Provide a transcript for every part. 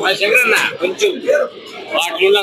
మా శంకరన్న కొంచెం వాటిలో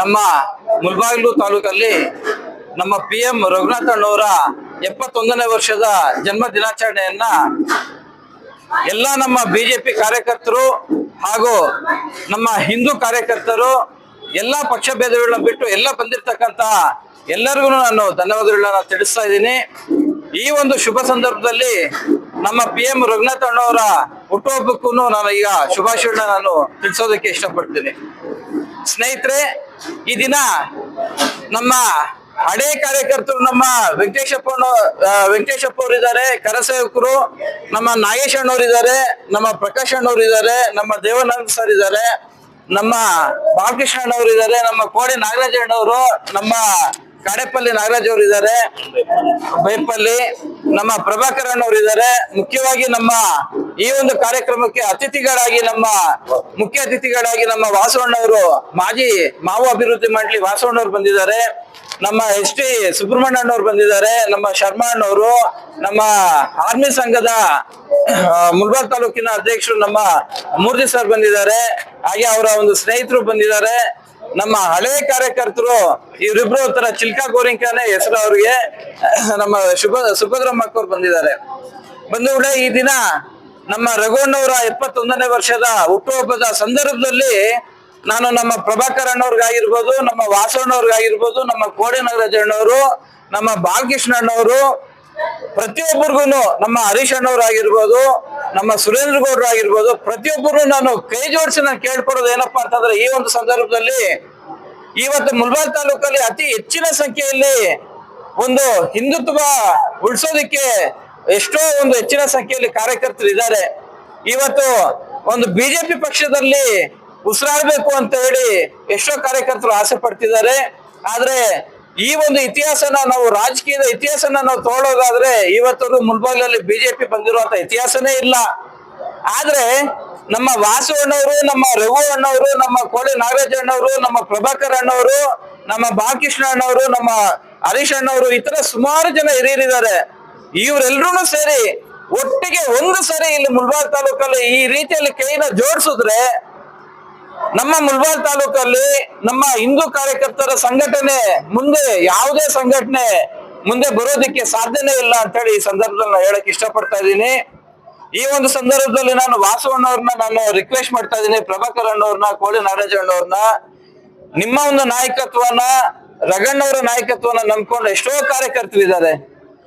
ನಮ್ಮ ಮುಲ್ಬಾಗಿಲು ತಾಲೂಕಲ್ಲಿ ನಮ್ಮ ಪಿ ಎಂ ರಘುನಾಥಣ್ಣವರ ಎಪ್ಪತ್ತೊಂದನೇ ವರ್ಷದ ಜನ್ಮ ದಿನಾಚರಣೆಯನ್ನ ಎಲ್ಲ ನಮ್ಮ ಬಿಜೆಪಿ ಕಾರ್ಯಕರ್ತರು ಹಾಗೂ ನಮ್ಮ ಹಿಂದೂ ಕಾರ್ಯಕರ್ತರು, ಎಲ್ಲ ಪಕ್ಷ ಭೇದಗಳನ್ನ ಬಿಟ್ಟು ಎಲ್ಲ ಬಂದಿರತಕ್ಕಂತ ಎಲ್ಲರಿಗೂ ನಾನು ಧನ್ಯವಾದಗಳನ್ನ ತಿಳಿಸ್ತಾ ಇದ್ದೀನಿ. ಈ ಒಂದು ಶುಭ ಸಂದರ್ಭದಲ್ಲಿ ನಮ್ಮ ಪಿ ಎಂ ರಘುನಾಥ್ ಅಣ್ಣವರ ಹುಟ್ಟುಹಬ್ಬಕ್ಕೂ ನಾನು ಈಗ ಶುಭಾಶಯಗಳನ್ನ ನಾನು ತಿಳಿಸೋದಕ್ಕೆ ಇಷ್ಟಪಡ್ತೀನಿ. ಸ್ನೇಹಿತರೆ, ಈ ದಿನ ನಮ್ಮ ಹಳೆ ಕಾರ್ಯಕರ್ತರು ನಮ್ಮ ವೆಂಕಟೇಶಪ್ಪ ವೆಂಕಟೇಶಪ್ಪ ಅವರಿದ್ದಾರೆ, ಕರಸೇವಕರು, ನಮ್ಮ ನಾಗೇಶ್ ಅಣ್ಣವ್ರು ಇದ್ದಾರೆ ನಮ್ಮ ಪ್ರಕಾಶ್ ಅಣ್ಣವ್ರು ಇದ್ದಾರೆ ನಮ್ಮ ದೇವಾನಂದ್ ಸರ್ ಇದ್ದಾರೆ, ನಮ್ಮ ಬಾಲಕೃಷ್ಣ ಅಣ್ಣವ್ರು ಇದ್ದಾರೆ ನಮ್ಮ ಕೋಡಿ ನಾಗರಾಜ ಅಣ್ಣವರು, ನಮ್ಮ ಕಾಡೆಪಲ್ಲಿ ನಾಗರಾಜ್ ಅವರು ಇದ್ದಾರೆ ಬೈಪಲ್ಲಿ ನಮ್ಮ ಪ್ರಭಾಕರ್ ಅವರು ಇದ್ದಾರೆ. ಮುಖ್ಯವಾಗಿ ನಮ್ಮ ಈ ಒಂದು ಕಾರ್ಯಕ್ರಮಕ್ಕೆ ಅತಿಥಿಗಳಾಗಿ ನಮ್ಮ ಮುಖ್ಯ ಅತಿಥಿಗಳಾಗಿ ನಮ್ಮ ವಾಸವಣ್ಣವರು, ಮಾಜಿ ಮಾವು ಅಭಿವೃದ್ಧಿ ಮಂಡಳಿ ವಾಸವಣ್ಣವ್ರು ಬಂದಿದ್ದಾರೆ. ನಮ್ಮ ಎಸ್ ಟಿ ಸುಬ್ರಹ್ಮಣ್ಯ ಅಣ್ಣವ್ರು ಬಂದಿದ್ದಾರೆ, ನಮ್ಮ ಶರ್ಮಾ ಅಣ್ಣವರು, ನಮ್ಮ ಆರ್ಮಿ ಸಂಘದ ಮುಲ್ಬಾರ್ ತಾಲೂಕಿನ ಅಧ್ಯಕ್ಷರು ನಮ್ಮ ಮೂರ್ತಿ ಸರ್ ಬಂದಿದ್ದಾರೆ. ಹಾಗೆ ಅವರ ಒಂದು ಸ್ನೇಹಿತರು ಬಂದಿದ್ದಾರೆ. ನಮ್ಮ ಹಳೆ ಕಾರ್ಯಕರ್ತರು, ಇವರಿಬ್ರು ತರ ಚಿಲ್ಕಾ ಗೋರಿಂಕಾನೆ ಹೆಸರು ಅವ್ರಿಗೆ, ನಮ್ಮ ಶುಭ ಸುಭದ್ರಮ್ಮ ಅಕ್ಕವ್ರು ಬಂದಿದ್ದಾರೆ. ಬಂಧುಗಳೇ ಈ ದಿನ ನಮ್ಮ ರಘುವಣ್ಣವರ ಎಪ್ಪತ್ತೊಂದನೇ ವರ್ಷದ ಹುಟ್ಟುಹಬ್ಬದ ಸಂದರ್ಭದಲ್ಲಿ ನಾನು ನಮ್ಮ ಪ್ರಭಾಕರ್ ಅಣ್ಣವ್ರಿಗಾಗಿರ್ಬೋದು, ನಮ್ಮ ವಾಸವಣ್ಣವ್ರಿಗಾಗಿರ್ಬೋದು ನಮ್ಮ ಕೋಡೆ ನಾಗರಾಜ ಅಣ್ಣವರು, ನಮ್ಮ ಬಾಲಕೃಷ್ಣ ಅಣ್ಣವರು ಪ್ರತಿಯೊಬ್ಬರಿಗೂ ನಮ್ಮ ಹರೀಶ್ ಅಣ್ಣವ್ರು ಆಗಿರ್ಬೋದು ನಮ್ಮ ಸುರೇಂದ್ರ ಗೌಡ್ರು ಆಗಿರ್ಬೋದು ಪ್ರತಿಯೊಬ್ಬರು ನಾನು ಕೈ ಜೋಡಿಸಿ ನಾನು ಕೇಳ್ಕೊಡೋದು ಏನಪ್ಪಾ ಅಂತಂದ್ರೆ ಈ ಒಂದು ಸಂದರ್ಭದಲ್ಲಿ ಇವತ್ತು ಮುಲ್ಬಾಗ್ ತಾಲೂಕಲ್ಲಿ ಅತಿ ಹೆಚ್ಚಿನ ಸಂಖ್ಯೆಯಲ್ಲಿ ಒಂದು ಹಿಂದುತ್ವ ಉಳಿಸೋದಕ್ಕೆ ಎಷ್ಟೋ ಒಂದು ಹೆಚ್ಚಿನ ಸಂಖ್ಯೆಯಲ್ಲಿ ಕಾರ್ಯಕರ್ತರು ಇದ್ದಾರೆ. ಇವತ್ತು ಒಂದು ಬಿಜೆಪಿ ಪಕ್ಷದಲ್ಲಿ ಉಸಿರಾಡ್ಬೇಕು ಅಂತ ಹೇಳಿ ಎಷ್ಟೋ ಕಾರ್ಯಕರ್ತರು ಆಸೆ ಪಡ್ತಿದ್ದಾರೆ. ಆದ್ರೆ ಈ ಒಂದು ಇತಿಹಾಸನ ನಾವು ರಾಜಕೀಯದ ಇತಿಹಾಸನ ನಾವು ತಗೊಳ್ಳೋದಾದ್ರೆ ಇವತ್ತು ಮುಲ್ಬಾಗ್ಲಲ್ಲಿ ಬಿಜೆಪಿ ಬಂದಿರುವಂತ ಇತಿಹಾಸನೇ ಇಲ್ಲ. ಆದ್ರೆ ನಮ್ಮ ವಾಸು ಅಣ್ಣವರು, ನಮ್ಮ ರಘು ಅಣ್ಣವರು, ನಮ್ಮ ಕೋಳಿ ನಾಗರಾಜ್ ಅಣ್ಣವರು, ನಮ್ಮ ಪ್ರಭಾಕರ್ ಅಣ್ಣವರು, ನಮ್ಮ ಬಾಲಕೃಷ್ಣ ಅಣ್ಣವರು, ನಮ್ಮ ಹರೀಶ್ ಅಣ್ಣವರು ಈ ತರ ಸುಮಾರು ಜನ ಹಿರಿಯರಿದ್ದಾರೆ. ಇವರೆಲ್ಲರೂ ಸೇರಿ ಒಟ್ಟಿಗೆ ಒಂದು ಸರಿ ಇಲ್ಲಿ ಮುಲ್ಬಾಗ್ ತಾಲೂಕಲ್ಲಿ ಈ ರೀತಿಯಲ್ಲಿ ಕೈನ ಜೋಡಿಸಿದ್ರೆ ನಮ್ಮ ಮುಲ್ಬಾಲ್ ತಾಲೂಕಲ್ಲಿ ನಮ್ಮ ಹಿಂದೂ ಕಾರ್ಯಕರ್ತರ ಸಂಘಟನೆ ಮುಂದೆ ಯಾವುದೇ ಸಂಘಟನೆ ಮುಂದೆ ಬರೋದಕ್ಕೆ ಸಾಧ್ಯನೇ ಇಲ್ಲ ಅಂತ ಹೇಳಿ ಈ ಸಂದರ್ಭದಲ್ಲಿ ನಾನು ಹೇಳಕ್ ಇಷ್ಟಪಡ್ತಾ ಇದ್ದೀನಿ. ಈ ಒಂದು ಸಂದರ್ಭದಲ್ಲಿ ನಾನು ವಾಸವಣ್ಣವ್ರನ್ನ ನಾನು ರಿಕ್ವೆಸ್ಟ್ ಮಾಡ್ತಾ ಇದ್ದೀನಿ, ಪ್ರಭಾಕರ್ ಅಣ್ಣವ್ರನ್ನ, ಕೋಳಿ ನಾಗರಾಜ ಅಣ್ಣವ್ರನ್ನ. ನಿಮ್ಮ ಒಂದು ನಾಯಕತ್ವನ, ರಗಣ್ಣವರ ನಾಯಕತ್ವನ ನಂಬ್ಕೊಂಡು ಎಷ್ಟೋ ಕಾರ್ಯಕರ್ತರಿದ್ದಾರೆ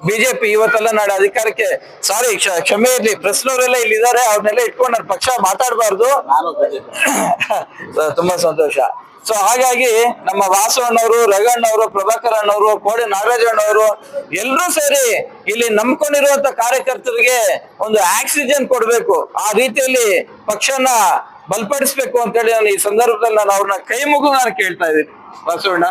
ಬಿಜೆಪಿ ಇವತ್ತೆಲ್ಲ ನಾಳೆ ಅಧಿಕಾರಕ್ಕೆ. ಸಾರಿ ಕ್ಷಮೆ ಇರ್ಲಿ. ಪ್ರಶ್ನವರೆಲ್ಲ ಇಲ್ಲಿ ಇದ್ದಾರೆ ಅವ್ರನ್ನೆಲ್ಲ ಇಟ್ಕೊಂಡು ನನ್ನ ಪಕ್ಷ ಮಾತಾಡಬಾರ್ದು. ತುಂಬಾ ಸಂತೋಷ. ಸೊ ಹಾಗಾಗಿ ನಮ್ಮ ವಾಸವಣ್ಣವರು ರಗಣ್ಣವರು ಪ್ರಭಾಕರ್ ಅಣ್ಣವರು ಕೋಡಿ ನಾಗರಾಜ ಅಣ್ಣವರು ಎಲ್ಲರೂ ಸೇರಿ ಇಲ್ಲಿ ನಂಬ್ಕೊಂಡಿರುವಂತ ಕಾರ್ಯಕರ್ತರಿಗೆ ಒಂದು ಆಕ್ಸಿಜನ್ ಕೊಡ್ಬೇಕು. ಆ ರೀತಿಯಲ್ಲಿ ಪಕ್ಷನ ಬಲಪಡಿಸ್ಬೇಕು ಅಂತ ಹೇಳಿ ನಾನು ಈ ಸಂದರ್ಭದಲ್ಲಿ ನಾನು ಅವ್ರನ್ನ ಕೈ ಮುಗಿದು ನಾನು ಕೇಳ್ತಾ ಇದ್ದೀನಿ. ವಾಸವಣ್ಣ